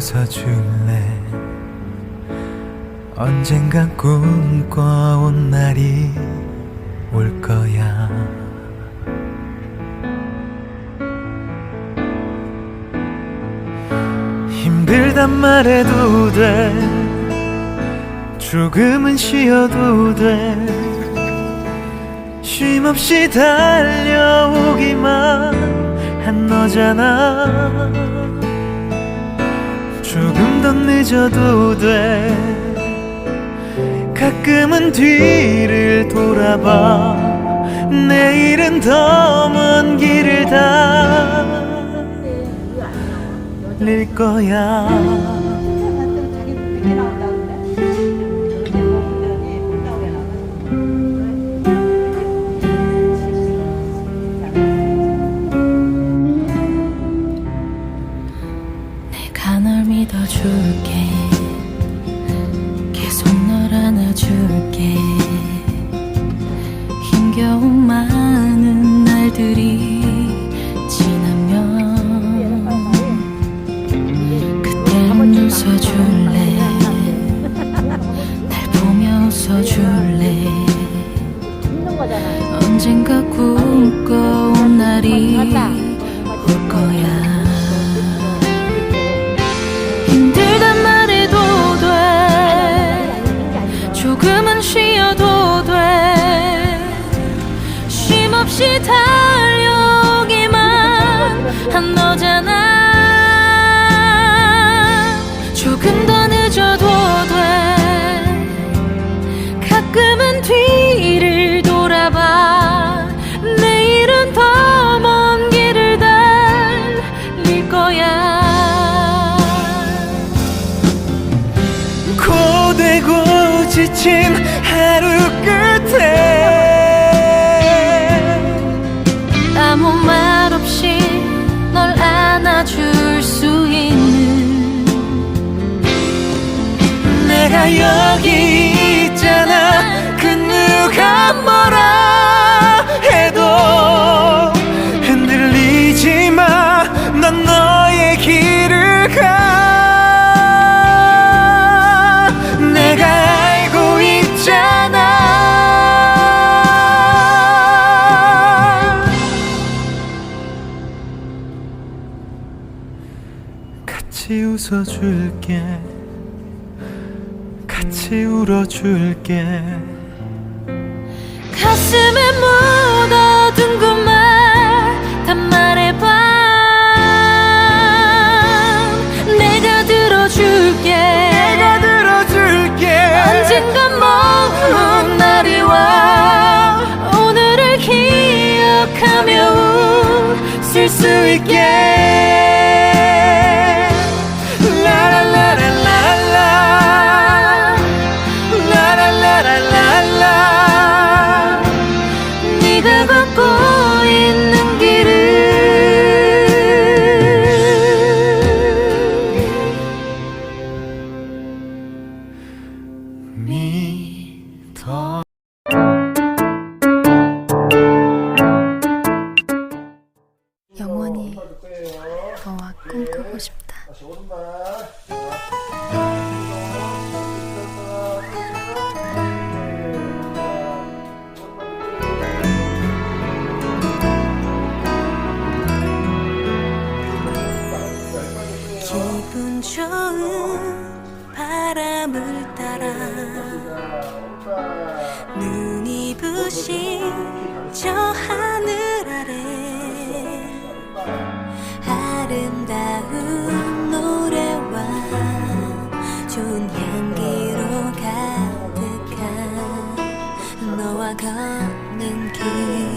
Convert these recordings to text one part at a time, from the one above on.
웃어줄래? 언젠간 꿈꿔온 날이 올 거야. 힘들단 말해도 돼. 조금은 쉬어도 돼. 쉼 없이 달려오기만 한 너잖아 조금 더 늦어도 돼. 가끔은 뒤를 돌아봐. 내일은 더 먼 길을 달릴 거야 믿어줄게. 계속 널 안아줄게. 힘겨운 많은 날들이 지나면 그때는 웃어줄래? 날 보며 웃어줄래. 언젠가 꿈 뭐라 해도 흔들리지 마넌 너의 길을 가. 내가 알고 있잖아. 같이 웃어줄게. 같이 울어줄게 가슴에 묻어둔 그말다 말해봐. 내가 들어줄게. 내가 들어줄게. 언젠가 먼 날이 와. 오늘을 기억하며 웃을 수 있게 기분 좋은 바람을 따라 눈이 부신 저 하늘 아래 아름다운 노래와 좋은 향기로 가득한 너와 걷는 길.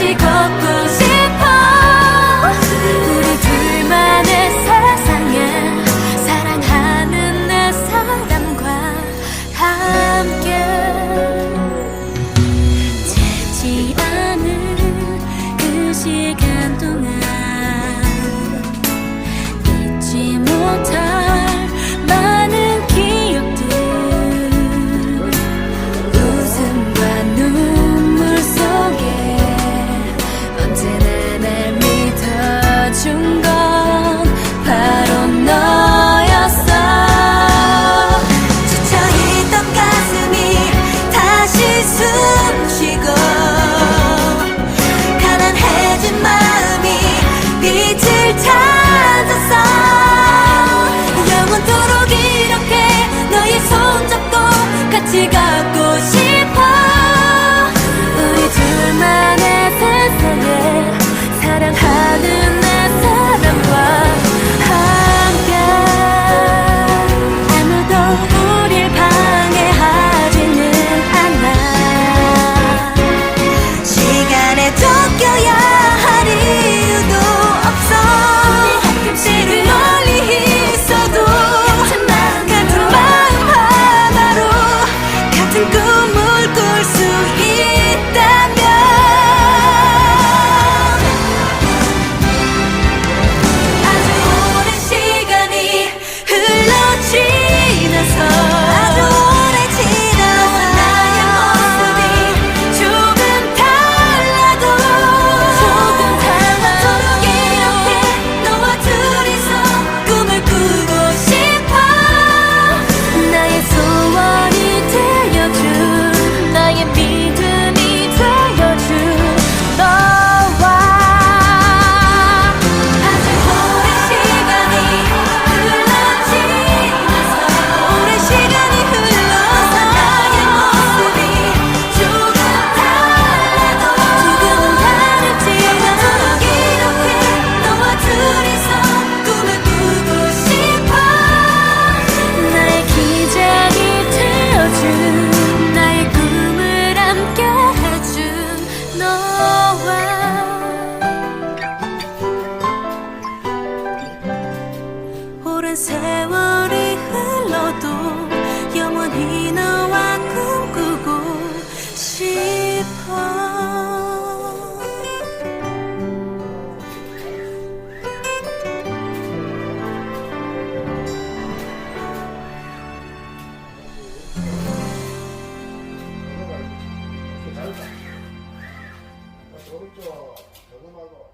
지고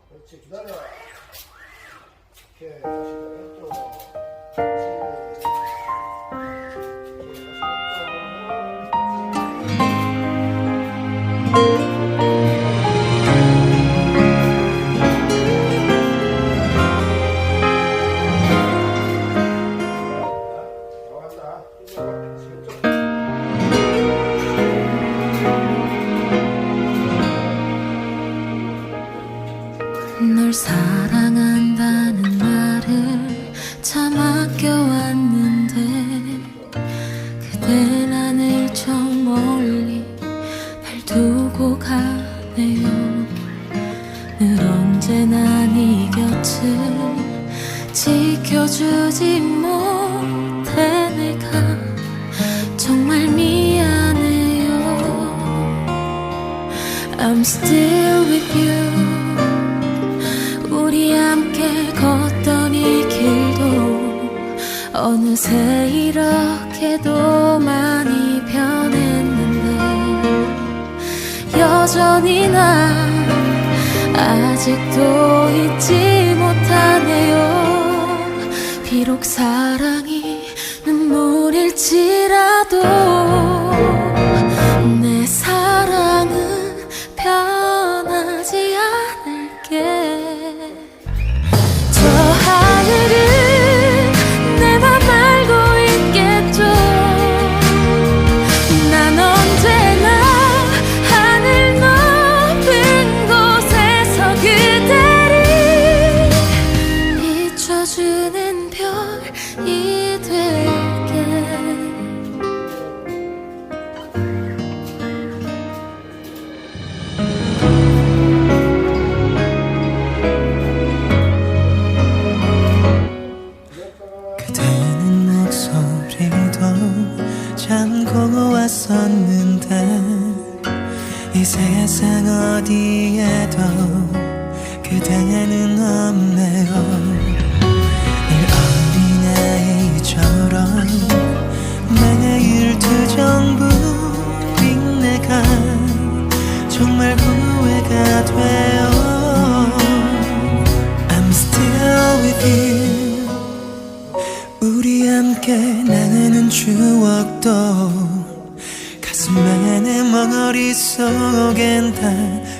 그렇지 기다려. 이렇게 다시 기다려 또 어느새 이렇게도 많이 변했는데 여전히 나 아직도 잊지 못하네요. 비록 사랑이 눈물일지라도 참 고마웠었는데 이 세상 어디에도 그대는 없네요. 늘 어린아이처럼 매일 투정부 빅내가 정말 후회가 돼요. I'm still with you. 우리 함께 모든 추억도 가슴 안에 머리 속엔 다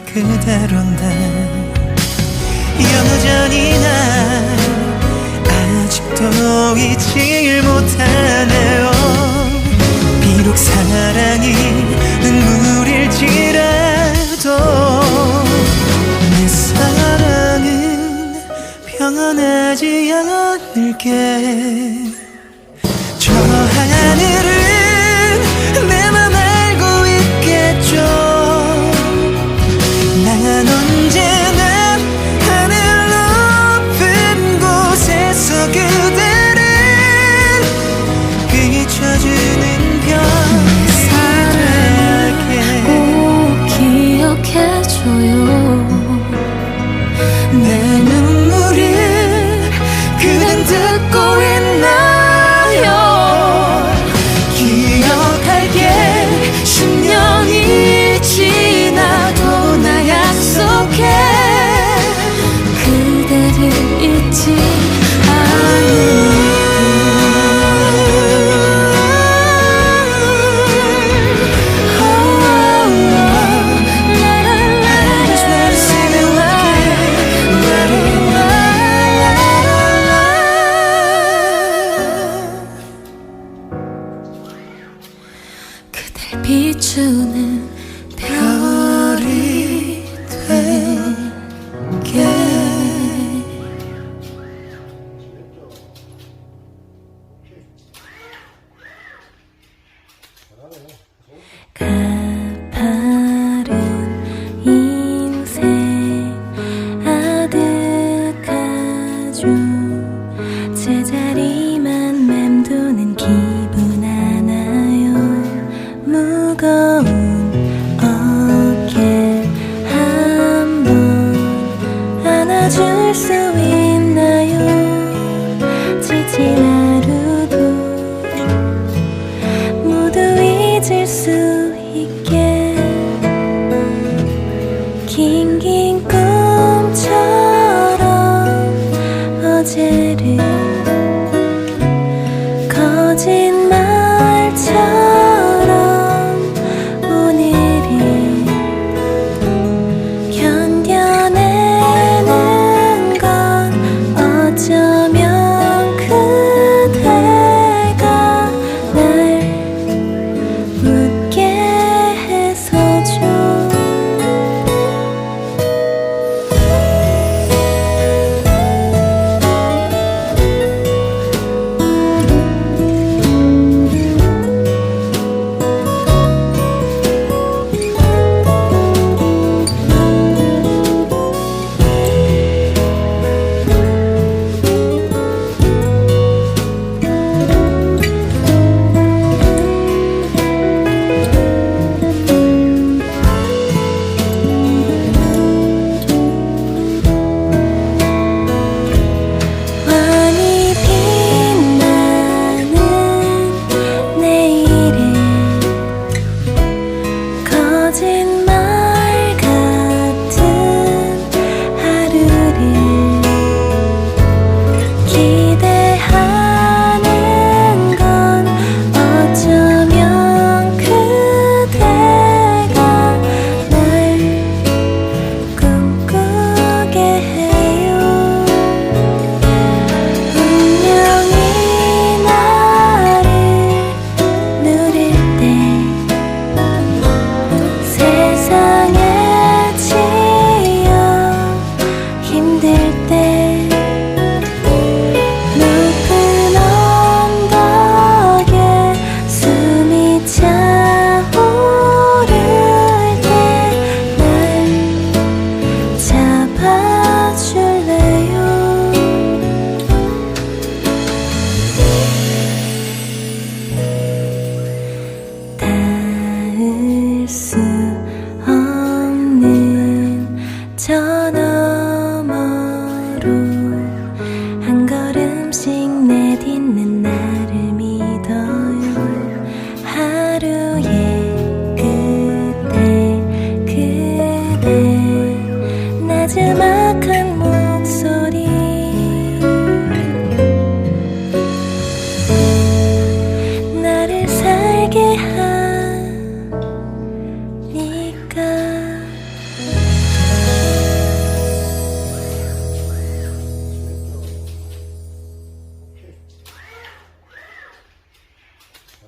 그대로인데 여전히 난 아직도 잊지 못하네요. 비록 사랑이 눈물일지라도 내 사랑은 평안하지 않을게.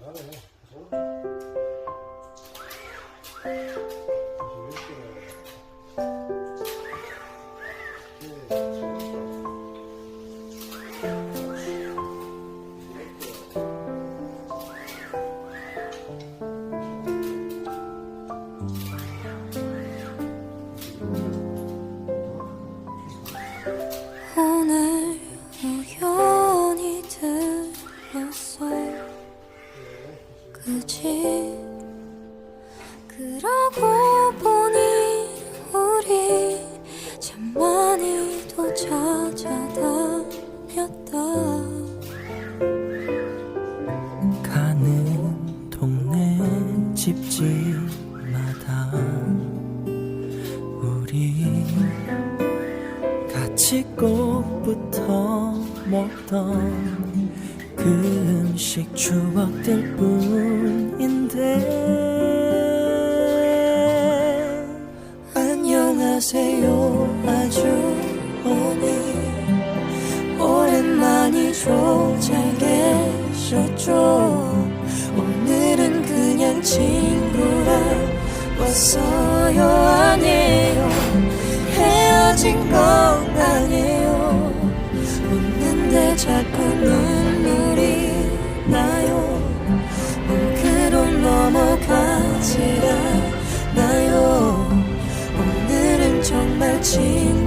Vale, 있어요. 아니에요. 헤어진 건 아니에요. 웃는데 자꾸 눈물이 나요. 뭉클로 넘어가지 않아요? 오늘은 정말 진